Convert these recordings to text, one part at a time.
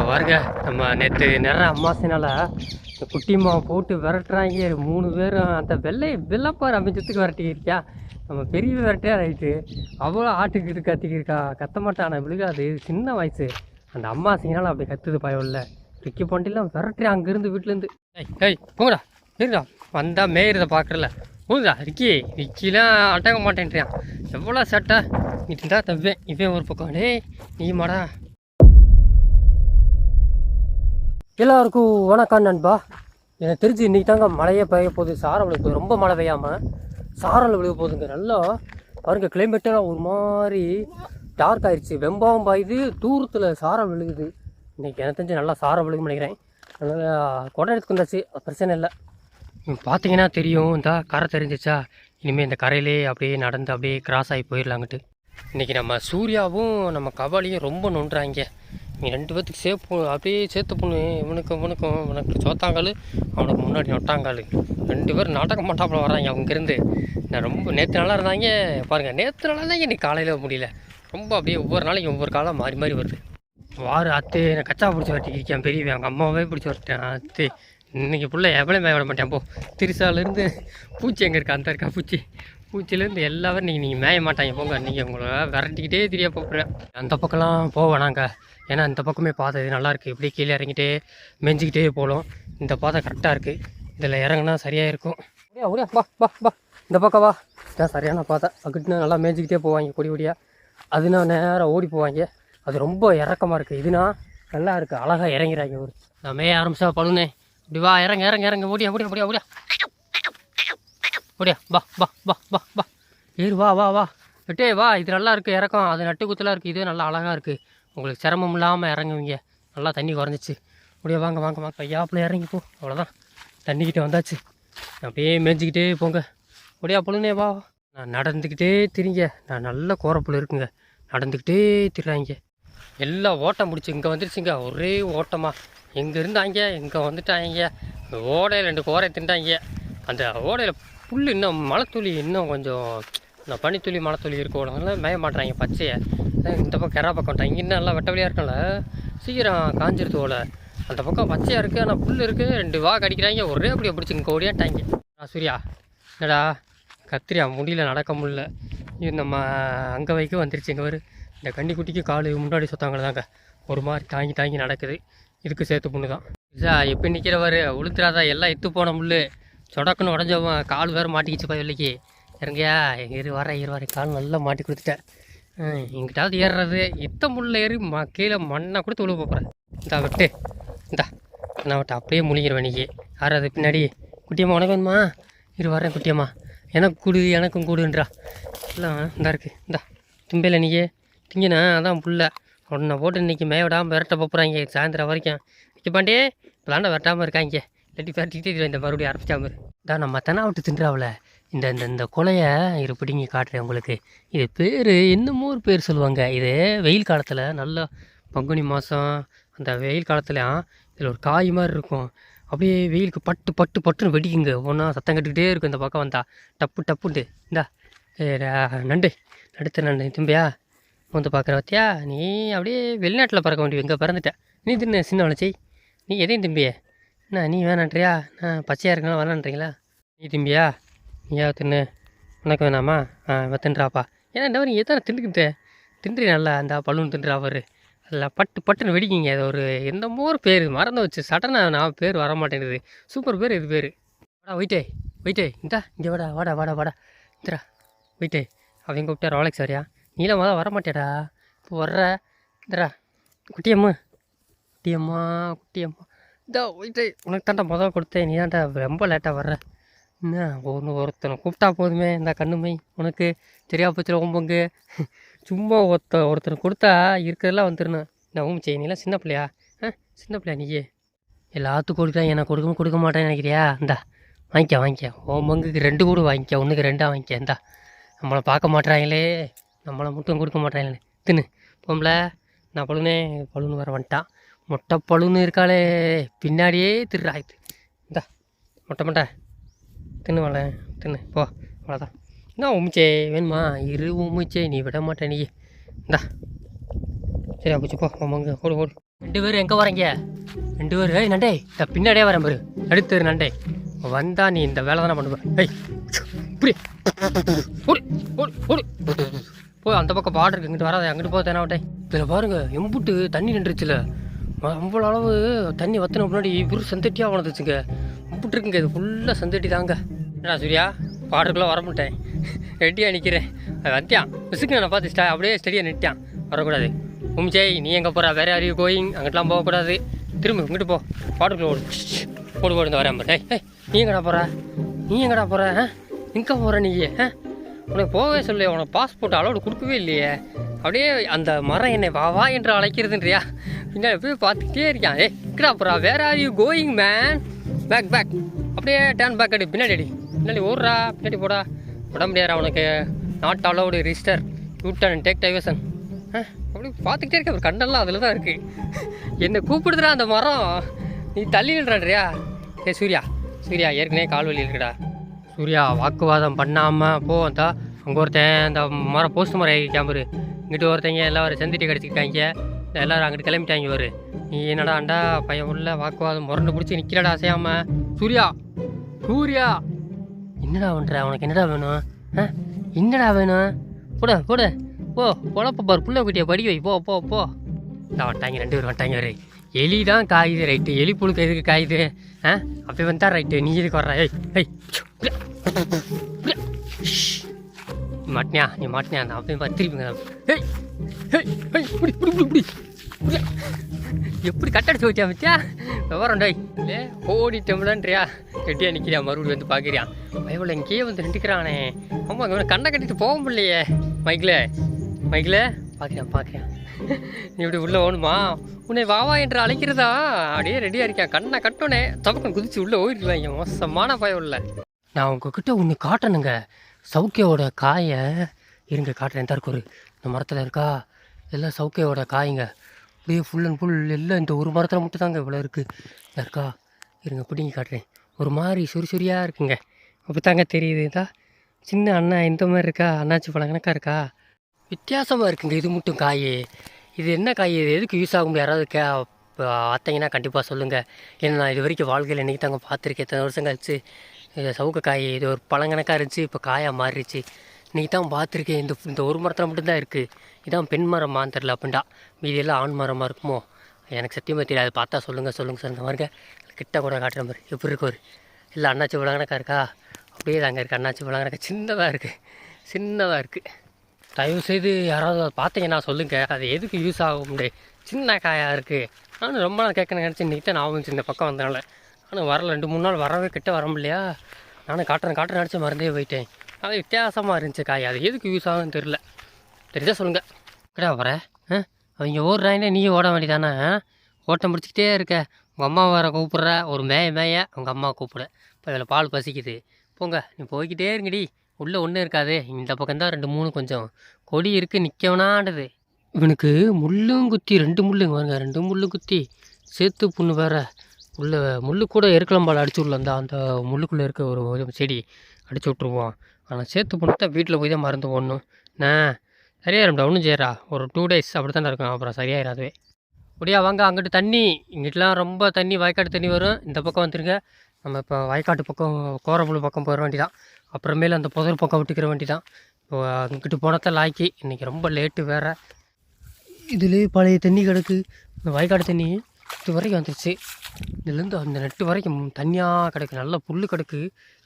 இப்போ பாருங்க நம்ம நேற்று நிறைய அம்மாசினால இந்த குட்டிமா போட்டு விரட்டுறாங்க. மூணு பேரும் அந்த வெள்ளை வெள்ளப்பார் அமைச்சத்துக்கு விரட்டிக்கிறியா நம்ம பெரிய விரட்டியா ரைட்டு அவ்வளோ ஆட்டுக்கிட்டு கத்திக்கிருக்கா. கத்த மாட்டான? விழுகாது. சின்ன வயசு. அந்த அம்மாசினால அப்படி கத்துது பயவில்ல பிக்கி விக்கி பாண்டிலாம் அங்கேருந்து வீட்டிலேருந்து ஏய் ஏய் போங்கடா. சரிடா வந்தால் மேயிறத பார்க்குறல போகுதா ரிக்கி ரிக்கிலாம் அடங்க மாட்டேன்றியான் எவ்வளோ சட்டை? நீ தான் தப்பேன் இவன் ஒரு பக்கம். டே நீ மாடா. எல்லாருக்கும் வணக்கம் நண்பா. எனக்கு தெரிஞ்சு இன்றைக்கி தாங்க மழையே பெய்ய போகுது. சாரம் விழுக போகுது. ரொம்ப மழை பெய்யாமல் சாரல் விழுக போகுதுங்க. நல்லா பாருங்க கிளைமேட்டெல்லாம் ஒரு மாதிரி டார்க் ஆயிடுச்சு வெம்பாவும் பாயுது. தூரத்தில் சாரம் விழுகுது. இன்றைக்கி எனக்கு தெரிஞ்சு நல்லா சாரம் விழுகும்னு நினைக்கிறேன். அதனால் குடம் எடுத்துக்கு வந்தாச்சு. அது பிரச்சனை இல்லை. பார்த்தீங்கன்னா தெரியும். இந்த கரை தெரிஞ்சிச்சா இனிமேல் இந்த கரையிலே அப்படியே நடந்து அப்படியே கிராஸ் ஆகி போயிடலாங்கிட்டு இன்றைக்கி நம்ம சூர்யாவும் நம்ம கபாலியும் ரொம்ப நொன்றாங்க நீங்கள் ரெண்டு பேர்த்துக்கு சேஃப் அப்படியே சேர்த்து பொண்ணு இவனுக்கு இவனுக்கும் இவனுக்கு சோத்தாங்கால் அவனுக்கு முன்னாடி நொட்டாங்கால் ரெண்டு பேரும் நாடகம் மாட்டாப்புல வராங்க அங்கேருந்து நான் ரொம்ப நேற்று நல்லா இருந்தாங்க. பாருங்கள் நேற்று நல்லா இருந்தாங்க. இன்னைக்கு காலையில் முடியல. ரொம்ப அப்படியே ஒவ்வொரு நாளைக்கு ஒவ்வொரு காலம் மாறி மாறி வருது. வாரு அத்து நான் கச்சா பிடிச்சி வரட்டிக்கிருக்கேன் பெரியவன் அவங்க அம்மாவே பிடிச்சி வரட்டேன் அத்து இன்றைக்கி பிள்ளை எவ்வளோ மேய விட மாட்டேன் போ திருசாலேருந்து பூச்சி எங்கே இருக்கா? அந்த இருக்கா பூச்சி. பூச்சிலேருந்து எல்லாரும் நீங்கள் நீங்கள் மேய மாட்டாங்க. போங்க நீங்கள் உங்களை விரட்டிக்கிட்டே தெரிய போகிறேன் அந்த பக்கம்லாம் போவேன் நாங்கள் ஏன்னா இந்த பக்கமே பாதை இது நல்லாயிருக்கு இப்படியே கீழே இறங்கிட்டே மெஞ்சிக்கிட்டே போகலாம் இந்த பாதை கரெக்டாக இருக்குது இதில் இறங்குனா சரியாக இருக்கும். ஓடியா ஓடியா வா வா வா. இந்த பக்கம் வா. இதான் சரியான பாதை. அங்கிட்டு நல்லா மேய்ஞ்சிக்கிட்டே போவாங்க கொடி கொடியாக அதுனா நேராக ஓடி போவாங்க. அது ரொம்ப இறக்கமாக இருக்குது இதுனா நல்லா இருக்குது அழகாக இறங்கிறாங்க ஒரு நான் மேய ஆரம்பிச்சா பழுனே. இப்படி வா இறங்க இறங்க இறங்க. ஓடியா ஓடியா ஓடியா ஓடியா. அப்படியா வா வா வா வா வா. ஏறு வா வா வா. விட்டே வா இது நல்லா இருக்குது இறக்கம். அது நட்டு குத்தலாக இருக்குது இது நல்லா அழகாக இருக்குது உங்களுக்கு சிரமம் இல்லாமல் இறங்குவீங்க. நல்லா தண்ணி குறைஞ்சிச்சு. அப்படியே வாங்க வாங்க வாங்க. ஐயாப்பில் இறங்கி போ. அவ்வளோதான் தண்ணிக்கிட்ட வந்தாச்சு. அப்படியே மேய்ஞ்சிக்கிட்டே போங்க. அப்படியா பொழுனே வா நான் நடந்துக்கிட்டே திரிங்க. நான் நல்ல கோரப்புல இருக்குங்க. நடந்துக்கிட்டே திரிறாங்க. எல்லாம் ஓட்டம் முடிச்சு இங்கே வந்துருச்சுங்க. ஒரே ஓட்டமாக எங்கே இருந்தாங்க? இங்கே வந்துட்டாங்க. ஓடையில் ரெண்டு கோரை தின்ட்டாங்க அந்த ஓடையில் புல் இன்னும் மழைத்துளி இன்னும் கொஞ்சம் இந்த பனித்துளி மழைத்துளி இருக்கும். அதனால மேய மாட்டுறாங்க பச்சையை. இந்த பக்கம் கெரா பக்கம் இங்கே இன்னும் நல்லா வெட்ட வழியாக இருக்கல சீக்கிரம் காஞ்சிருது ஓலை அந்த பக்கம் பச்சையாக இருக்குது ஆனால் புல் இருக்குது ரெண்டு வா கடிக்கிறாங்க ஒரே அப்படியே பிடிச்சி இங்கே ஓடியாட்டாங்க ஆ சூர்யா என்னடா? கத்திரியா முடியல நடக்க முடியல. இது நம்ம அங்கே வைக்க வந்துருச்சு இங்கே வரு இந்த கன்னிக்குட்டிக்கு கால் முன்னாடி சுத்தாங்களே தாங்க. ஒரு மாதிரி தாங்கி தாங்கி நடக்குது. இதுக்கு சேர்த்து பொண்ணு தான் இதா எப்போ நிற்கிறவர் உளுத்துறாதா எல்லாம் எத்து போன முள்ளு. சொடக்குன்னு உடஞ்சவன் கால் வேறு மாட்டிக்கிச்சு வெள்ளைக்கு. இறங்கயா இரு வர இரு வர கால் நல்லா மாட்டி கொடுத்துட்டேன். எங்கிட்டாவது ஏறுறது. இத்த முள்ள ஏறி ம கீழே மண்ணை கொடுத்து உழுவ போகிறேன் இந்தா விட்டு. இந்தா நான் விட்டு அப்படியே முழுங்கிடுவேன் இன்றைக்கி யார் அது பின்னாடி. குட்டியம்மா உனக்கு வேணுமா? இரு வரேன் குட்டியம்மா. எனக்கு கூடு எனக்கும் கூடுன்றா. எல்லாம் இந்தா இருக்குது இந்தா தும்பையில் இன்றைக்கி திங்கினா அதான் புள்ள. உன்னை போட்டு இன்றைக்கி மேய விடாமல் விரட்ட போகிறாங்க சாயந்தரம் வரைக்கும். இங்கே பாண்டே இப்போலாண்ட விரட்டாமல் இருக்காங்க. இல்லாட்டி விரட்டிக்கிட்டே இந்த மறுபடியும் ஆரம்பிச்சாம தான் நம்ம தெனா விட்டு தின்றாவில். இந்த இந்த இந்த கொலையை இரு பிடிங்கி காட்டுறேன் உங்களுக்கு. இது பேர் என்னமோ ஒரு பேர் சொல்லுவாங்க. இது வெயில் காலத்தில் நல்ல பங்குனி மாதம் அந்த வெயில் காலத்துலையும் இதில் ஒரு காய் மாதிரி இருக்கும். அப்படியே வெயிலுக்கு பட்டு பட்டு பட்டுன்னு வெடிக்குங்க. ஒன்றா சத்தம் கட்டுக்கிட்டே இருக்கும் இந்த பக்கம் வந்தா. டப்பு டப்புண்டு இந்தா நண்டு நடுத்த நண்டு தும்பியா? வந்து பார்க்குற பார்த்தியா நீ அப்படியே வெளிநாட்டில் பறக்க வேண்டிய எங்கே பிறந்துட்ட. நீ தின்ன சின்ன வளர்ச்சி நீ எதையும் திம்பியே? என்ன நீ வேணான்றியா? நான் பச்சையாக இருக்கலாம் வேணான்றீங்களா நீ திம்பியா? நீயா தின்னு? உனக்கு வேணாமா? ஆ தின்றாப்பா. ஏன்னா இந்த மாதிரி எத்தனை திண்டுக்கிட்டு தின்றி நல்லா அந்த பலூன் தின்றா அவர் அதில் பட்டு பட்டுன்னு வெடிக்கிங்க அது ஒரு எந்த மோர் பேர்? மறந்து வச்சு சடனாக நான் பேர் வர மாட்டேங்குது சூப்பர் பேர் இது பேர். வாடா ஒயிட்டே ஒயிட்டே இந்தா இங்கே வாடா வாடா வாடா வாடா. இந்தரா ஒயிட்டே அவங்க கூப்பிட்டா ரோலக்ஸ் வரியா நீலாம் மொதல் வர மாட்டேடா இப்போ வர்ற இந்தரா குட்டியம்மா. குட்டியம்மா குட்டியம்மா. இதோ போயிட்டு உனக்கு தாண்டா முதல் கொடுத்தேன் நீ தான்டா ரொம்ப லேட்டாக வர்ற. என்ன ஒன்று ஒருத்தனை கூப்பிட்டா போதுமே இந்த கண்ணுமை உனக்கு தெரியா போச்சு ஓம்பங்கு. சும்மா ஒருத்த ஒருத்தனை கொடுத்தா இருக்கிறதெல்லாம் வந்துடணும் நான் ஊமிச்சே நீலாம் சின்ன பிள்ளையா? ஆ சின்ன பிள்ளையா நீயே? எல்லாத்துக்கும் கொடுக்கலாம் எனக்கு கொடுக்கணும் கொடுக்க மாட்டேன்னு நினைக்கிறியா? இந்தா வாங்கிக்க வாங்கிக்க. ஓம்பங்குக்கு ரெண்டு கூட வாங்கிக்க ஒன்றுக்கு ரெண்டாக வாங்கிக்க இந்தா. நம்மளை பார்க்க மாட்றாங்களே. நம்மளை மட்டும் கொடுக்க மாட்டேறாங்களே தின்னு பொம்பளை நான் பழுனே பழுன்னு வர வந்துட்டான். மொட்டை பழுன்னு இருக்காளே பின்னாடியே திருடாயுது இந்தா மொட்டை மொட்டை. தின்னு வள தின்னு. போ அவ்வளோதான் என்ன உமிச்சே வேணுமா? இரு உமிச்சே நீ விட மாட்டே நீ. இந்தா. சரி அப்பச்சு போ உமங்க ஓடு ஓடு. ரெண்டு பேரும் எங்கே வரீங்க ரெண்டு பேரும் ஏய் நண்டே இந்த பின்னாடியே வரேன் பாரு. அடுத்து நண்டே. வந்தா நீ இந்த வேலை தானே பண்ணுவேன் ஏய் இப்படி. ஓடு போய் அந்த பக்கம் பாடு இருக்கு. இங்கிட்டு வராது அங்கிட்டு போக தேனாவட்டே. இதில் பாருங்கள் எம்புட்டு தண்ணி நின்றுச்சுல. அவ்வளோ அளவு தண்ணி வத்தின முன்னாடி இவரு செந்தட்டியாக வளர்ந்துச்சுங்க. கும்பிட்டுருக்குங்க இது ஃபுல்லாக செந்தட்டி தாங்க. என்னடா சூர்யா பாடுக்குள்ளே வர மாட்டேன் ரெடியாக நிற்கிறேன் அது வந்தியான் மிஸ்ஸுக்கு நான் பார்த்து ஸ்டா அப்படியே ஸ்டடியாக நிட்டான் வரக்கூடாது. உம்ஜெய் நீ எங்கே போகிற வேற அறிவு கோயிங் அங்கிட்டலாம் போகக்கூடாது. திரும்ப இங்கிட்டு போ. பாடக்குள்ளே ஓடு. ஓடு ஓடு இந்த வரேன் ஏய் ஏய் நீ எங்கடா போகிற நீ எங்கடா போகிற ஆ? எங்கே போகிற நீ? ஆ? உனக்கு போகவே சொல்லு உனக்கு பாஸ்போர்ட் அலோடு கொடுக்கவே இல்லையே. அப்படியே அந்த மரம் என்னை வா வா என்று அழைக்கிறதுன்றியா? பின்னாடி போய் பார்த்துக்கிட்டே இருக்கான். ஏ இக்கடா புறா? வேற are you going man back back அப்படியே டேன் பேக் அடி பின்னாடி அடி. பின்னாடி ஓடுறா பின்னாடி போடா. விட முடியாரா உனக்கு. Not allowed register U turn take diversion அப்படி பார்த்துக்கிட்டே இருக்க ஒரு கண்டெல்லாம் அதில் தான் இருக்குது என்னை கூப்பிடுதுடா அந்த மரம். நீ தள்ளி விடுறான்றியா ஏ சூர்யா. சூர்யா ஏற்கனவே கால் வலி இருக்குடா. சூர்யா வாக்குவாதம் பண்ணாமல் போ அங்கே ஒருத்தன் அந்த மரம் போஸ்ட் மரம் கேம்பரு இங்கிட்டு ஒருத்தங்க எல்லோரும் செந்திட்டி கிடச்சிருக்காங்க எல்லாரும் அங்கிட்டு கிளம்பிட்டாங்க வரு நீ என்னடா அண்டா பையன் உள்ள வாக்குவாதம் முரண்டு பிடிச்சி நிற்கிறடா அசையாம. சூர்யா சூர்யா. என்னடா பண்ணுற உனக்கு என்னடா வேணும்? ஆ? என்னடா வேணும்? போட போட. போ பொழப்ப பாரு. புள்ள குட்டியை படி வை. போ போ போ. இந்த வட்டாங்க ரெண்டு பேரும் வட்டாங்க வரை எலி தான் காயுது ரைட்டு. எலி புழுக்க எதுக்கு காயுது? ஆ? அப்போ வந்தா ரைட்டு. நீ எதுக்கு வர்ற? ஏய் ஏய். இங்க, இங்க. நீ மாட்டினியா நீ மாட்டினியா நான் அப்படியே பார்த்து திருப்பி ஏய் ஏய் ஏய் இப்படி இப்படி இப்படி இப்படி இங்க. எப்படி கட்டடிச்சு வச்சா வச்சா விவரம் டேய். ஏ ஓடிட்டோம்லன்றியா? கெட்டியா நிற்கிறியா மறுபடியும் வந்து பார்க்குறியா பயவில் இங்கேயே வந்து நின்றுக்கிறானே. ஆமாம் இவனை கண்ணை கட்டிட்டு போக முடியலையே. மைக்கில் மைக்கில் பார்க்குறேன் பார்க்குறேன் நீ இப்படி உள்ளே ஓணுமா உன்னை வாவா என்று அழைக்கிறதா? அப்படியே ரெடியாக இருக்கேன் கண்ணை கட்டோனே தப்பக்கம் குதிச்சு உள்ளே ஓடிருக்கலாம் மோசமான பயம் இல்லை நான் உங்ககிட்ட ஒன்று காட்டணுங்க. சவுக்கியோட காயை இருங்க காட்டுறேன். தான் ஒரு இந்த மரத்தில் இருக்கா? எல்லாம் சவுக்கியோட காய்ங்க. அப்படியே ஃபுல் அண்ட் ஃபுல் எல்லாம் இந்த ஒரு மரத்தில் மட்டும் தாங்க இவ்வளோ இருக்குது இருக்கா? இருங்க பிடிங்கி காட்டுறேன். ஒரு மாதிரி சுறுசுறியாக இருக்குங்க. அப்படி தாங்க தெரியுது. இதா சின்ன அண்ணா இந்த மாதிரி இருக்கா? அண்ணாச்சி பழம் கணக்காக இருக்கா? வித்தியாசமாக இருக்குங்க இது மட்டும் காய். இது என்ன காய்? இது எதுக்கு யூஸ் ஆகும்? யாராவது கே பார்த்தீங்கன்னா கண்டிப்பாக சொல்லுங்கள் ஏன்னா நான் இது வரைக்கும் வாழ்க்கையில் இன்றைக்கி தாங்க பார்த்துருக்கேன். எத்தனை வருஷம் கழிச்சு சவுக்க காய் இது ஒரு பழங்கணக்காக இருந்துச்சு இப்போ காயாக மாறிடுச்சு. இன்றைக்கி தான் பார்த்துருக்கேன் இந்த இந்த ஒரு மரத்தில் மட்டும்தான் இருக்குது இதான் பெண் மரமான்னு தெரில அப்படின்டா. மீதி எல்லாம் ஆண் மரமாக இருக்குமோ? எனக்கு சத்தியமாக தெரியாது. பார்த்தா சொல்லுங்கள் சொல்லுங்கள் சொல்லுங்கள் இந்த கிட்ட கூட காட்டுற மாதிரி. எப்படி இருக்கு ஒரு? இல்லை அண்ணாச்சி பழங்கணக்கா இருக்கா? அப்படியே தாங்க இருக்குது அண்ணாச்சி பழங்கணக்கா. சின்னதாக இருக்குது சின்னதாக இருக்குது தயவு செய்து யாராவது அதை பார்த்தீங்கன்னா சொல்லுங்கள் அது எதுக்கு யூஸ் ஆகும் சின்ன காயாக இருக்குது நானும் ரொம்ப நாள் கேட்க நினச்சி இன்றைக்கி நான் இந்த பக்கம் வந்தனால. ஆனால் வரல ரெண்டு மூணு நாள் வரவே கிட்ட வர முடியலையா? நானும் காட்டுறேன் காட்டுறேன் நினச்சி மறந்தே போயிட்டேன். அது வித்தியாசமாக இருந்துச்சு காய். அது எதுக்கு யூஸ் ஆகும்னு தெரில தெரிஞ்சா சொல்லுங்கள் கிடா வர ஆ? அவங்க ஓடுறாங்க நீயும் ஓட வேண்டியதானே? ஓட்டம் பிடிச்சிக்கிட்டே இருக்க. உங்கள் அம்மா வர கூப்பிட்ற. ஒரு மேய மேய உங்கள் அம்மா கூப்பிட. இப்போ இதில் பால் பசிக்குது. போங்க நீ போய்கிட்டே இருங்கடி. உள்ளே ஒன்றும் இருக்காது. இந்த பக்கம் தான் ரெண்டு மூணு கொஞ்சம். கொடி இருக்குது நிற்கவனாண்டது இவனுக்கு முள்ளும் குத்தி ரெண்டு முள்ளுங்க பாருங்க ரெண்டு முள்ளும் குத்தி. சேர்த்து புண்ணு வேற. உள்ளே முள்ளு கூட எருக்கலம்பால் அடிச்சு விடலாம் அந்த அந்த முள்ளுக்குள்ளே இருக்க ஒரு செடி அடிச்சு விட்ருவோம் ஆனால் சேர்த்து புண்ணு தான் வீட்டில் போய் தான் மருந்து போடணும். நான் சரியாயிரும்டா ஒன்றும் செய்யறா ஒரு டூ டேஸ் அப்படி தானே இருக்கும் அப்புறம் சரியாயிரும் அதுவே. முடியா வாங்க அங்கிட்டு தண்ணி. இங்கிட்டலாம் ரொம்ப தண்ணி வயக்காட்டு தண்ணி வரும். இந்த பக்கம் வந்துருங்க. நம்ம இப்போ வயக்காட்டு பக்கம் கோரப்புழு பக்கம் போகிற வேண்டி தான் அப்புறமேல அந்த புதர் பக்கம் விட்டுக்கிற வேண்டியதான் இப்போ அங்கிட்டு போனதான் லாய்க்கி இன்றைக்கி ரொம்ப லேட்டு வேறு. இதுலேயே பழைய தண்ணி கிடக்கு. இந்த வயக்காடு தண்ணி இது வரைக்கும் வந்துருச்சு. இதுலேருந்து அந்த நெட்டு வரைக்கும் தண்ணியாக கிடக்கு. நல்ல புல் கிடக்கு.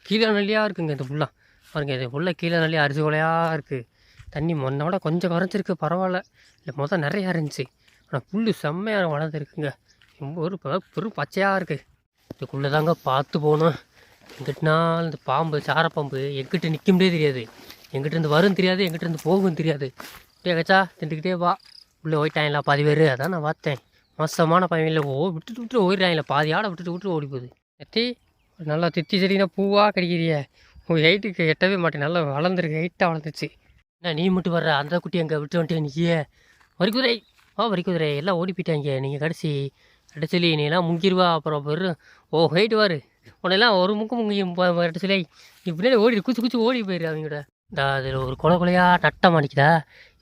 கீழே நல்லியாக இருக்குங்க இந்த புல்லாம் பாருங்கள் இது புல்ல கீழே நல்லியாக அரிசி கொலையாக இருக்குது தண்ணி முன்னோட கொஞ்சம் குறைஞ்சிருக்கு பரவாயில்ல. இல்லை மொதல் நிறையா இருந்துச்சு. ஆனால் புல் செம்மையாக வளர்ந்துருக்குங்க. ரொம்ப ஒரு பெரும் பச்சையாக இருக்குது இதுக்குள்ளே தாங்க பார்த்து போகணும். எங்கிட்டனாலும் இந்த பாம்பு சாரப்பாம்பு எங்கிட்ட நிற்க முடியே தெரியாது எங்கிட்டருந்து வரும் தெரியாது எங்கிட்டருந்து போகும் தெரியாது. அப்படியே கச்சா திண்டுக்கிட்டே வா. உள்ளே போயிட்டாங்களா பாதி பேர்? அதான் நான் பார்த்தேன். மோசமான பையன். ஓ விட்டுட்டு விட்டு ஓடிடுறாங்களே பாதி ஆடை விட்டுட்டு விட்டு ஓடி போகுது எத்தி நல்லா தித்தி செடினா பூவாக கிடைக்கிறியே. உன் ஹைட்டுக்கு எட்டவே மாட்டேன். நல்லா வளர்ந்துருக்கு ஹைட்டாக வளர்ந்துச்சு. என்ன நீ மட்டும் வர்ற? அந்த குட்டி அங்கே விட்டு வந்துட்டேன் நீயே? வரிக்குதிரை ஆ வரிக்குதிரை எல்லாம் ஓடி போயிட்டாங்க நீங்கள் கடைசி கடைசிலி நீ எல்லாம் முங்கிருவா. அப்புறம் வெறும் ஓ ஹைட்டு வாரு. உன்னெல்லாம் ஒரு முக்கு முங்கி கடைசிலே நீ பின்னாடி ஓடி குச்சி குச்சி ஓடி போயிரு அவங்களோட இந்த அதில் ஒரு கொலை கொலையாக நட்டம் அடிக்குதா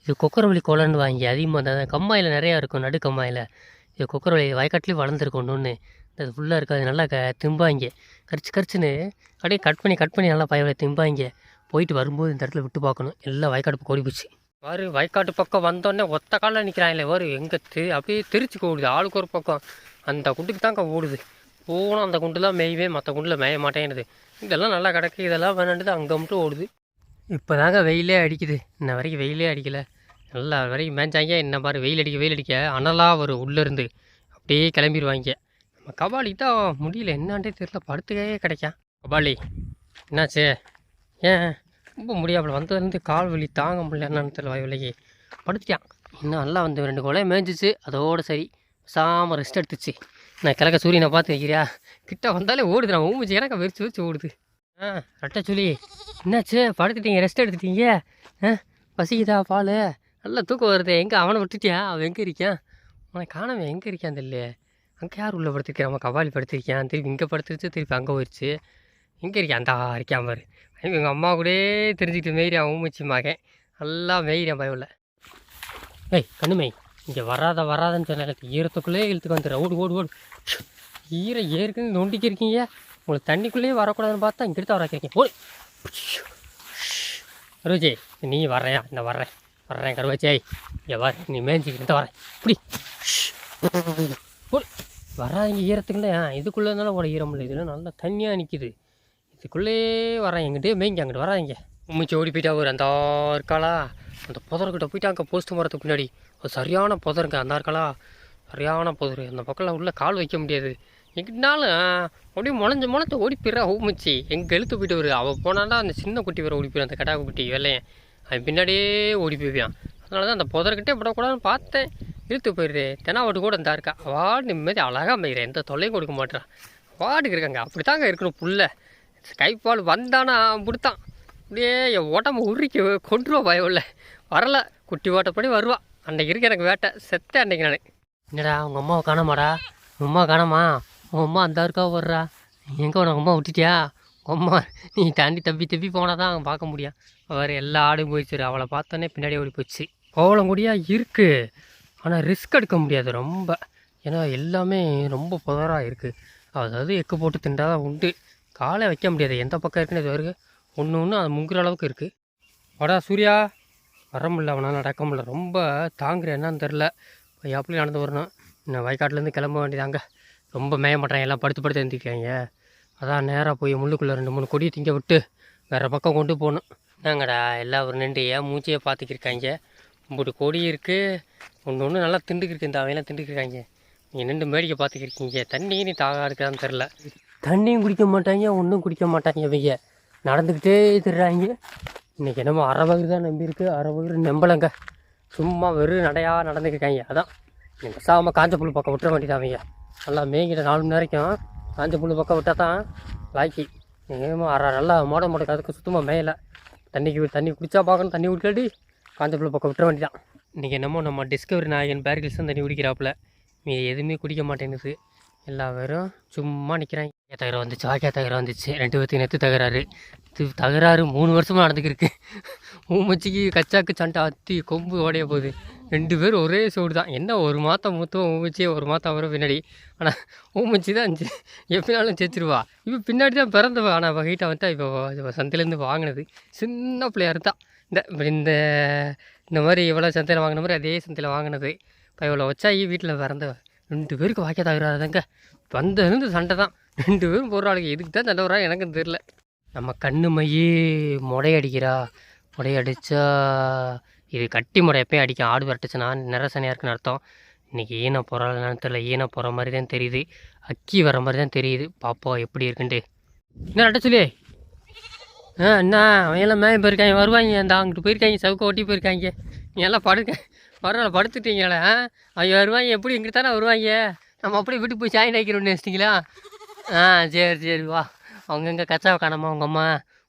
இது கொக்கரவள்ளி கொலைன்னு வாங்கி அதிகமாக இருந்தால் கம்மாயில் நிறையா இருக்கும் நடு கம்மாயில். இது குக்கரவழி வயக்காட்டிலே வளர்ந்துருக்கும் ஒன்று ஒன்று ஃபுல்லாக இருக்காது நல்லா க திம்பாங்க. கரிச்சு கரிச்சுன்னு அப்படியே கட் பண்ணி கட் பண்ணி நல்லா பயவில் திம்பாங்க. போயிட்டு வரும்போது இந்த இடத்துல விட்டு பார்க்கணும். எல்லாம் வயக்காட்டு பக்கம் ஓடி போச்சு வாரு வயக்காட்டு பக்கம் வந்தோடனே ஒத்த காலில் நிற்கிறாங்களே வாரு எங்கே தெ அப்படியே திருச்சி ஓடுது ஆளுக்கு ஒரு பக்கம். அந்த குண்டுக்கு தாங்க ஓடுது. போனால் அந்த குண்டுலாம் மேயவே மற்ற குண்டில் மேய மாட்டேங்குது. இதெல்லாம் நல்லா கிடக்கு இதெல்லாம் வேணாண்டது அங்கே மட்டும் ஓடுது. இப்போ தாங்க வெயிலே அடிக்குது. இன்ன வரைக்கும் வெயிலே அடிக்கலை. நல்லா வரைக்கும் மேய்ஞ்சாங்க என்ன பாரு வெயில் அடிக்க வெயில் அடிக்க. அனலாக வரும் உள்ளேருந்து அப்படியே கிளம்பிடுவாங்க. நம்ம கபாலி தான் முடியல. என்னான்டே தெரியல. படுத்துக்கவே கிடைக்கும் கபாலி என்னாச்சு? ஏன்? ரொம்ப முடியாமல் வந்ததுலேருந்து கால் வலி தாங்க முடியல. என்னன்னு தெரியல வாய் படுத்துட்டான் இன்னும் நல்லா வந்து ரெண்டு கொலை மேய்ஞ்சிச்சு அதோடு சரி. சாம ரெஸ்ட் எடுத்துச்சு. நான் கிழக்க சூரியனை பார்த்து வைக்கிறியா கிட்ட வந்தாலே ஓடுது நான் ஊமிச்சு எனக்கு வெறிச்சு வெறிச்சு ஓடுது. ஆ ரெட்டை சொல்லி என்னாச்சு? படுத்துட்டீங்க ரெஸ்ட் எடுத்துட்டீங்க? ஆ பசிக்குதா பால்? நல்லா தூக்கம் வருது. எங்கே அவனை விட்டுட்டியா? அவன் எங்கே இருக்கான்? அவனை காணவன் எங்கே இருக்கான் தெரியல அங்கே யார் உள்ளே படுத்திருக்கேன் அவன் கவாலி படுத்திருக்கான். திருப்பி இங்கே படுத்துருச்சு திருப்பி அங்கே போயிடுச்சு எங்கே இருக்கான் அந்த இருக்கான் பாரு. எங்கள் அம்மா கூடயே தெரிஞ்சுக்கிட்டு அவன் ஊமிச்சு மகன் நல்லா மேய்றான் பயவில் ஏய் கண்ணுமை இங்கே வராத வராதன்னு சொன்ன ஈரத்துக்குள்ளே இழுத்துக்கு வந்துடுற ஓடு ஓடு ஓடு. ஈரம் ஏற்கனவே நொண்டிக்கு இருக்கீங்க. உங்களுக்கு தண்ணிக்குள்ளேயே வரக்கூடாதுன்னு பார்த்தா இங்கே எடுத்து வர வைக்கிறீங்க ஓடு ரோஜே நீ வரையா இந்த வர்றேன். வர்றேன் கருவச்சி. எவ்வா நீ மேய்ஞ்சிக்கிட்டு வரேன். இப்படி ஓடு ஈரத்துக்குள்ளே இதுக்குள்ளே இருந்தாலும் ஒரு ஈரம் இல்லை. இதில் நல்லா தண்ணியாக நிற்கிது இதுக்குள்ளே வரேன் எங்கிட்டே மேய்ங்க அங்கிட்டு வராதீங்க. உமிச்சு ஓடி போயிட்டா ஒரு அந்த இருக்காளா அந்த புதர்கிட்ட போயிட்டா அங்கே போஸ்ட் மரத்துக்கு பின்னாடி. ஒரு சரியான புதருங்க அந்த இருக்காளா சரியான புதர். அந்த பக்கம்லாம் உள்ளே கால் வைக்க முடியாது. எங்கிட்டாலும் அப்படியே முளைஞ்சு முளைஞ்சு ஓடி போயிடுறா ஊமிச்சு. எங்கள் எழுத்து போயிட்டு வரு அவள் போனாண்டா அந்த சின்ன குட்டி வர ஓடி போயிடும் அந்த கடாக்குட்டி குட்டி வெள்ளையன். அவன் பின்னாடியே ஓடி போய்வியான் அதனால தான் அந்த புதர்கிட்டே விடக்கூடாதுன்னு பார்த்தேன். இழுத்து போயிடுது தெனாவட்டு கூட இருந்தா இருக்கா? வாடு நிம்மதி அழகாக அமைக்கிறேன் எந்த தொல்லையும் கொடுக்க மாட்டேறான் வாடுக்கு இருக்காங்க. அப்படி தாங்க இருக்கணும் புல்ல கைப்பால் வந்தானா பிடித்தான் அப்படியே என் உடம்பு உருக்கி கொண்டுருவா பயம் இல்லை. வரல. குட்டி ஓட்டப்படி வருவா. அன்னைக்கு இருக்கு எனக்கு வேட்டை. செத்த அன்னைக்கு நான். என்னடா உங்கள் அம்மாவை காணமாடா? உங்கள் அம்மா காணாமா? உங்கள் அம்மா அந்த இருக்கா வர்றா எங்கே உனக்கு அம்மா விட்டுட்டியா? உங்கள் அம்மா நீ தாண்டி தப்பி தப்பி போனால் தான் பார்க்க முடியும். வேறு எல்லா ஆடும் போயிடுச்சு. அவளை பார்த்தோன்னே பின்னாடி ஓடி போச்சு கோவலம் கூடியாக இருக்குது ஆனால் ரிஸ்க் எடுக்க முடியாது. ரொம்ப. ஏன்னா எல்லாமே ரொம்ப புதராக இருக்குது அதாவது எக்கு போட்டு திண்டாதான் உண்டு. காலை வைக்க முடியாது. எந்த பக்கம் இருக்குன்னு இது வரைக்கும் ஒன்று ஒன்று அது முங்குற அளவுக்கு இருக்குது வாடா சூர்யா. வர முடியல. அவனால் நடக்க முடியல. ரொம்ப தாங்குறேன்னு தெரில எப்படி நடந்து வரணும். இன்னும் வயக்காட்டிலேருந்து கிளம்ப வேண்டியதாங்க. ரொம்ப மேய மாட்டேன். எல்லாம் படுத்து படுத்து எழுந்திருக்காங்க அதான் நேராக போய் முள்ளுக்குள்ளே ரெண்டு மூணு கொடியை திங்க விட்டு வேறு பக்கம் கொண்டு போகணும். என்னங்கடா எல்லா ஒரு நின்று ஏன் மூச்சையை பார்த்துக்கிருக்காங்க இப்படி கொடி இருக்குது ஒன்று ஒன்று நல்லா திண்டுக்கிருக்கு இந்த அவையெல்லாம் திண்டுக்கிருக்காங்க நீங்கள் நின்று மேடிக்கை பார்த்துக்கிருக்கீங்க தண்ணி நீ தாக இருக்குதான்னு தெரில தண்ணியும் குடிக்க மாட்டாங்க ஒன்றும் குடிக்க மாட்டாங்க இவங்க. நடந்துக்கிட்டே திடுறாங்க இன்றைக்கி என்னமோ அரை வகுறு தான் நம்பியிருக்கு. அரை பகுதி நம்பலைங்க. சும்மா வெறும் நடையாக நடந்துக்கிருக்காங்க அதான். நீங்கள் பேசாமல் காஞ்ச புல் பக்கம் விட்டுற வேண்டியது அவங்க நல்லா மேய்கிட்ட நாலு மணி வரைக்கும் காஞ்ச புல் பக்கம் விட்டால் தான் லாய்க்கி. எங்கேயுமோ அரை நல்லா மோட மோட அதுக்கு சுத்தமாக மேயலை. தண்ணிக்கு தண்ணி குடிச்சா பார்க்கணும் தண்ணி குடிக்காட்டி காஞ்ச புல் பக்கம் விட்டுற வேண்டியதான் இன்றைக்கி என்னமோ நம்ம டிஸ்கவரி நாயகன் பேர்கில்ஸ் தான் தண்ணி குடிக்கிறாப்புல. மீ எதுவுமே குடிக்க மாட்டேங்குது. எல்லா பேரும் சும்மா நிற்கிறாங்க தகரம் வந்துச்சு வாக்கியா தகரம் வந்துச்சு. ரெண்டு பேர்த்துக்கு நெத்து தகராறு. இது தகராறு மூணு வருஷமாக நடந்துக்கிருக்கு. ஊமச்சிக்கு கச்சாக்கு சண்டை அத்தி கொம்பு ஓடைய போகுது. ரெண்டு பேரும் ஒரே சோடு தான். என்ன ஒரு மாதம் மூத்தம் ஊமிச்சே ஒரு மாதம் வரும் பின்னாடி. ஆனால் ஊமிச்சு தான் எப்படினாலும் ஜெயிச்சிருவா இப்போ பின்னாடி தான் பிறந்தவா. ஆனால் வகையிட்ட வந்துட்டா. இப்போ சந்தையிலேருந்து வாங்கினது. சின்ன பிள்ளையார் தான் இந்த இந்த இந்த மாதிரி இவ்வளோ சந்தையில் வாங்கின மாதிரி அதே சந்தையில் வாங்கினது. இப்போ இவ்வளோ வச்சாயி வீட்டில் பிறந்தவ. ரெண்டு பேருக்கு வாக்கிய தகராதுங்க வந்ததுலேருந்து சண்டை தான். ரெண்டு பேரும் போடுறாளுங்க எதுக்கு தான் சண்டை வரா எனக்கும் தெரில நம்ம கண்ணு மையே முடையடிக்கிறா முடையடிச்சா இது கட்டி முறையப்பே அடிக்கும். ஆடு விரட்டுச்சுன்னா நிறசனையாக இருக்குன்னு அர்த்தம். இன்றைக்கி ஈன போகிறான்னு தெரில ஈன போகிற மாதிரி தான் தெரியுது. அக்கி வர மாதிரி தான் தெரியுது. பாப்போம் எப்படி இருக்குன்ட்டு. என்ன அட்ட சொல்லி ஆ என்ன? அவங்கெல்லாம் மேய போயிருக்காங்க. வருவாங்க. அந்த அங்கிட்டு போயிருக்காங்க. சவுக்க ஓட்டி போயிருக்காங்க. எல்லாம் படுக்க பரவாயில்ல படுத்துட்டீங்களே ஆ? அவங்க வருவாங்க. எப்படி எங்கிட்ட தானே வருவாங்க? நம்ம அப்படியே வீட்டுக்கு போய் சாயின் நினைக்கிறோம்னு நினச்சிட்டிங்களா? ஆ சரி சரி வா. அவங்க எங்கே கச்சாவை காணாமா அவங்க அம்மா?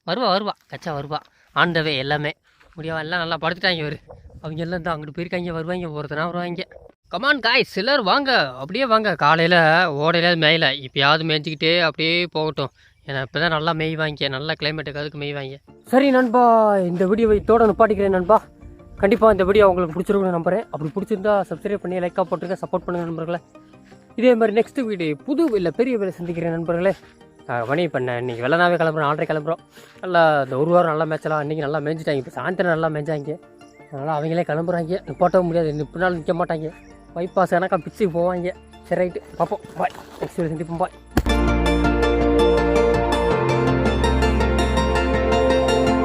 வருவா வருவா. கச்சா வருவா. ஆண்டவே எல்லாமே. முடியாம எல்லாம் நல்லா படுத்துட்டாங்க இவர். அவங்க எல்லாம் தான் அங்கிட்டு போயிருக்காங்க வருவாங்க ஒருத்தனா வருவாங்க. கமான் காய் சிலர் வாங்க. அப்படியே வாங்க. காலையில் ஓடையில மேயில. இப்போயாவது மேய்ஞ்சிக்கிட்டே அப்படியே போகட்டும். ஏன்னா இப்போ தான் நல்லா மெய்வாங்க. நல்லா கிளைமேட்டுக்கு அதுக்கு மேய்வாங்க. சரி நண்பா இந்த வீடியோவை இதோட நிப்பாட்டிக்கிறேன் நண்பா. கண்டிப்பாக இந்த வீடியோ உங்களுக்கு பிடிச்சிருக்குன்னு நம்புறேன். அப்படி பிடிச்சிருந்தா சப்ஸ்கிரைப் பண்ணி லைக்காக போட்டுருங்க. சப்போர்ட் பண்ணுங்கள் நண்பர்களே. இதே மாதிரி நெக்ஸ்ட் வீடியோ புது இல்லை பெரிய வேலை சந்திக்கிறேன் நண்பர்களே. மணி இப்போ இன்றைக்கி வெள்ளனாவே கிளம்புறோம் ஆல்ரெடி கிளம்புறோம். நல்லா இந்த ஒரு வாரம் நல்லா மேட்சலாம் அன்றைக்கி நல்லா மேய்ஞ்சிட்டாங்க இப்போ சாயந்தரம் நல்லா மேய்ஞ்சாங்க அதனால் அவங்களே கிளம்புறாங்க. நிப்பாட்டவும் முடியாது. இன்னும் நிற்க மாட்டாங்க. பைபாஸ் கணக்காக பிச்சுக்கு போவாங்க. சரி ரைட்டு பார்ப்போம் பாய் நெக்ஸ்ட் வீடியோ சந்திப்போம். பாய்